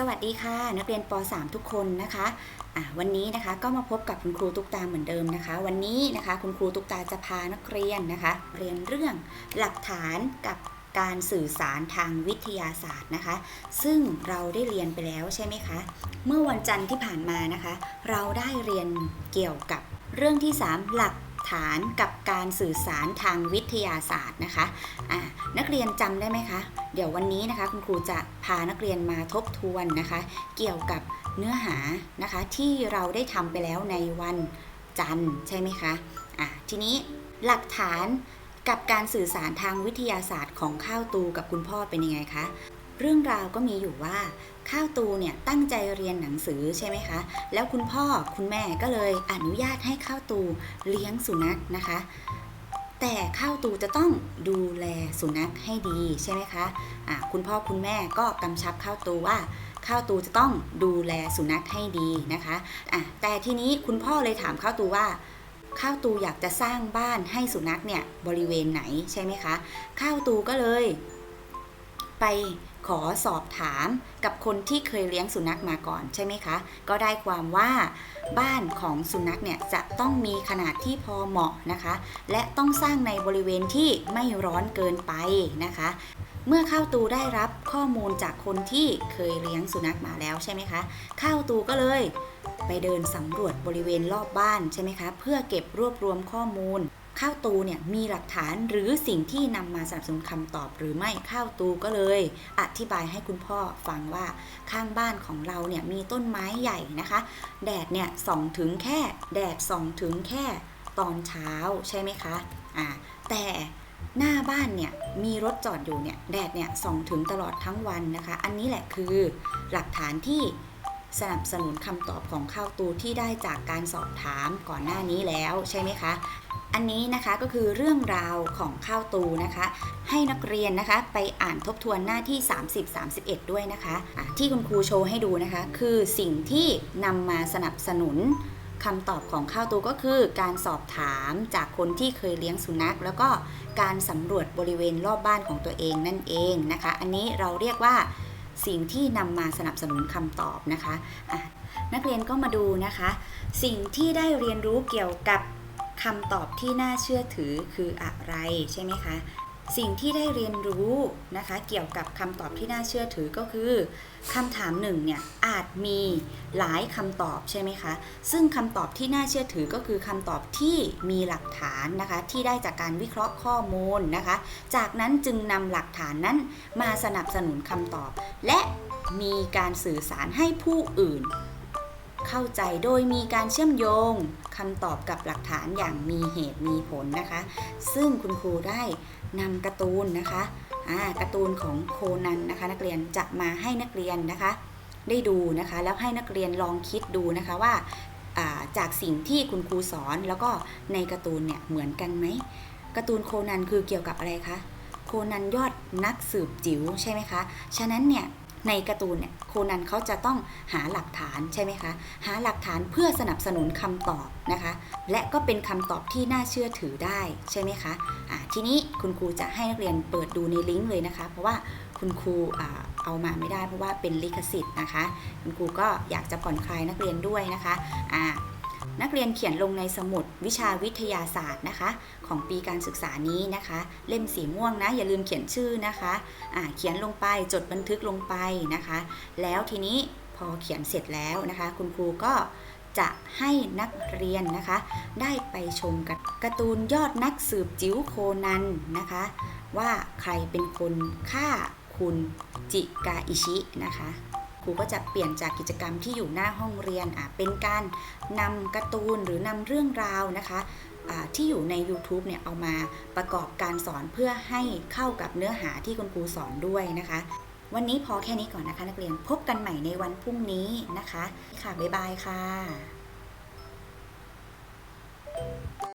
สวัสดีค่ะ นักเรียนป .3 ทุกคนนะคะะวันนี้นะคะก็มาพบกับคุณครูตุ๊กตาเหมือนเดิมนะคะ วันนี้นะคะคุณครูตุ๊กตาจะพานักเรียนนะคะ เรียนเรื่องหลักฐานกับการสื่อสารทางวิทยาศาสตร์นะคะ ซึ่งเราได้เรียนไปแล้วใช่ไหมคะ เมื่อวันจันทร์ที่ผ่านมานะคะ เราได้เรียนเกี่ยวกับเรื่องที่ 3 หลัก ฐานกับการสื่อสารทางวิทยาศาสตร์นะคะะนักเรียนจำได้ไหมคะ เดี๋ยววันนี้นะคะคุณครูจะพานักเรียนมาทบทวนนะคะ เกี่ยวกับเนื้อหานะคะที่เราได้ทำไปแล้วในวันจันทร์ใช่ไหมคะะทีนี้หลักฐานกับการสื่อสารทางวิทยาศาสตร์ของข้าวตูกับคุณพ่อเป็นยังไงคะ เรื่องราวก็มีอยู่ว่า ข้าวตูเนี่ยตั้งใจเรียนหนังสือใช่ไหมคะ แล้วคุณพ่อคุณแม่ก็เลยอนุญาตให้ข้าวตูเลี้ยงสุนัขนะคะ แต่ข้าวตูจะต้องดูแลสุนัขให้ดีใช่ไหมคะะคุณพ่อคุณแม่ก็กำชับข้าวตูว่าข้าวตูจะต้องดูแลสุนัขให้ดีนะคะะแต่ทีนี้คุณพ่อเลยถามข้าวตูว่าข้าวตูอยากจะสร้างบ้านให้สุนัขเนี่ยบริเวณไหนใช่ไหมคะข้าวตูก็เลย ไป ขอสอบถามกับคนที่เคยเลี้ยงสุนัขมาก่อนใช่ไหมคะ ก็ได้ความว่าบ้านของสุนัขเนี่ยจะต้องมีขนาดที่พอเหมาะนะคะ และต้องสร้างในบริเวณที่ไม่ร้อนเกินไปนะคะ เมื่อข้าวตูได้รับข้อมูลจากคนที่เคยเลี้ยงสุนัขมาแล้วใช่ไหมคะข้าวตูก็เลยไปเดินสำรวจบริเวณรอบบ้านใช่ไหมคะ เพื่อเก็บรวบรวมข้อมูล ข้าวตูเนี่ยมีหลักฐานหรือสิ่งที่นำมาสนับสนุนคำตอบหรือไม่ข้าวตูก็เลย อธิบายให้คุณพ่อฟังว่าข้างบ้านของเราเนี่ยมีต้นไม้ใหญ่นะคะ แดดเนี่ยส่องถึงแค่แดดส่องถึงแค่ตอนเช้าใช่ไหมคะอ่าแต่หน้าบ้านเนี่ยมีรถจอดอยู่เนี่ยแดดเนี่ยส่องถึงตลอดทั้งวันนะคะ อันนี้แหละคือหลักฐานที่สนับสนุนคำตอบของข้าวตูที่ได้จากการสอบถามก่อนหน้านี้แล้วใช่ไหมคะ อันนี้นะคะก็คือเรื่องราวของข้าวตูนะคะ ให้นักเรียนนะคะไปอ่านทบทวนหน้าที่ 30-31 ด้วยนะคะะที่คุณครูโชว์ให้ดูนะคะ คือสิ่งที่นำมาสนับสนุนคำตอบของข้าวตูก็คือการสอบถามจากคนที่เคยเลี้ยงสุนัข แล้วก็การสำรวจบริเวณรอบบ้านของตัวเองนั่นเองนะคะ อันนี้เราเรียกว่าสิ่งที่นำมาสนับสนุนคำตอบนะคะะนักเรียนก็มาดูนะคะ สิ่งที่ได้เรียนรู้เกี่ยวกับ คำตอบที่น่าเชื่อถือคืออะไรใช่ไหมคะ สิ่งที่ได้เรียนรู้นะคะ เกี่ยวกับคำตอบที่น่าเชื่อถือก็คือคำถามหนึ่งเนี่ยอาจมีหลายคำตอบใช่ไหมคะ ซึ่งคำตอบที่น่าเชื่อถือก็คือคำตอบที่มีหลักฐานนะคะ ที่ได้จากการวิเคราะห์ข้อมูลนะคะ จากนั้นจึงนำหลักฐานนั้นมาสนับสนุนคำตอบ และมีการสื่อสารให้ผู้อื่น เข้าใจโดยมีการเชื่อมโยงคำตอบกับหลักฐานอย่างมีเหตุมีผลนะคะ ซึ่งคุณครูได้นำการ์ตูนนะคะการ์ตูนของโคนันนะคะ นักเรียนจะมาให้นักเรียนนะคะ ได้ดูนะคะ แล้วให้นักเรียนลองคิดดูนะคะว่าจากสิ่งที่คุณครูสอนแล้วก็ในการ์ตูนเนี่ยเหมือนกันไหมการ์ตูนโคนันคือเกี่ยวกับอะไรคะโคนันยอดนักสืบจิ๋วใช่ไหมคะ ฉะนั้นเนี่ย ในการ์ตูนเนี่ยโคนันเขาจะต้องหาหลักฐานใช่ไหมคะ หาหลักฐานเพื่อสนับสนุนคำตอบนะคะ และก็เป็นคำตอบที่น่าเชื่อถือได้ใช่ไหมคะะทีนี้คุณครูจะให้นักเรียนเปิดดูในลิงก์เลยนะคะ เพราะว่าคุณครูเอามาไม่ได้เพราะว่าเป็นลิขสิทธิ์นะคะ คุณครูก็อยากจะผ่อนคลายนักเรียนด้วยนะคะะ นักเรียนเขียนลงในสมุดวิชาวิทยาศาสตร์นะคะ ของปีการศึกษานี้นะคะ เล่มสีม่วงนะ อย่าลืมเขียนชื่อนะคะะเขียนลงไปจดบันทึกลงไปนะคะ แล้วทีนี้พอเขียนเสร็จแล้วนะคะ คุณครูก็จะให้นักเรียนนะคะ ได้ไปชมกับการ์ตูนยอดนักสืบจิ๋วโคนันนะคะ ว่าใครเป็นคนฆ่าคุณจิกาอิชินะคะ ครูก็จะเปลี่ยนจากกิจกรรมที่อยู่หน้าห้องเรียนอะเป็นการนำการ์ตูนหรือนำเรื่องราวนะคะที่อยู่ใน YouTube เนี่ยเอามาประกอบการสอนเพื่อให้เข้ากับเนื้อหาที่คุณครูสอนด้วยนะคะ วันนี้พอแค่นี้ก่อนนะคะนักเรียนพบกันใหม่ในวันพรุ่งนี้นะคะ ค่ะ บ๊ายบายค่ะ